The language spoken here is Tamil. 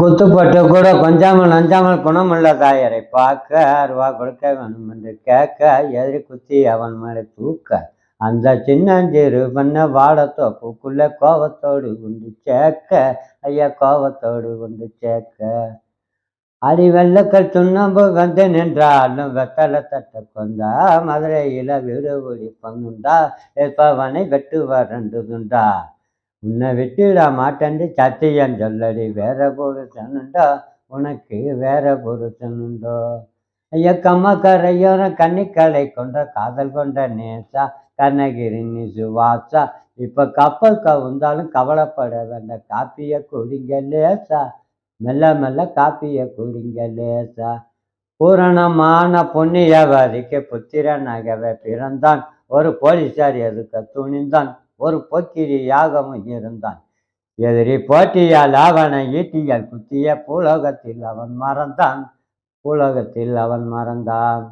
குத்துப்பட்டு கூட கொஞ்சாமல் நஞ்சாமல் குணமுள்ள தாயரை பார்க்க அருவா கொடுக்க வேணும் என்று கேட்க எதிரி குத்தி அவன் மேலே தூக்க. அந்த சின்னஞ்சிறு பண்ண வாடத்தோப்புக்குள்ள கோவத்தோடு கொண்டு சேர்க்க ஐயா கோவத்தோடு கொண்டு சேர்க்க. அடி வெள்ளக்கல் துண்ணம்பு வந்து நின்றாலும் வெத்தலை தட்ட கொண்டா மதுரையில் வீடு ஒளி பங்குண்டா எப்பவனை வெட்டு வரண்டுதுண்டா உன்னை விட்டுட மாட்டேன்னு சத்தியம் சொல்லடி வேற புருஷனுண்டோ உனக்கு வேற புருஷனுண்டோ ஐயா கரையோர கன்னிக்கலை கொண்ட காதல் கொண்ட நேசா கண்ணகிரி நீ சுவாசா இப்ப கப்பல் கவுந்தாலும் கவலைப்பட வேண்டாம் காப்பிய குடிங்க லேசா. மெல்ல மெல்ல காப்பிய குடிங்க லேசா. பூரணமான புண்ணியவதிக்கு புத்திரனாகவே பிறந்தான். ஒரு போலீசார் எதுக்க துணிந்தான்? ஒரு பொக்கிரி யாகமும் இருந்தான். எதிரி போட்டியால் அவனை ஈட்டியால் குத்திய பூலோகத்தில் அவன் மறந்தான். பூலோகத்தில் அவன் மறந்தான்.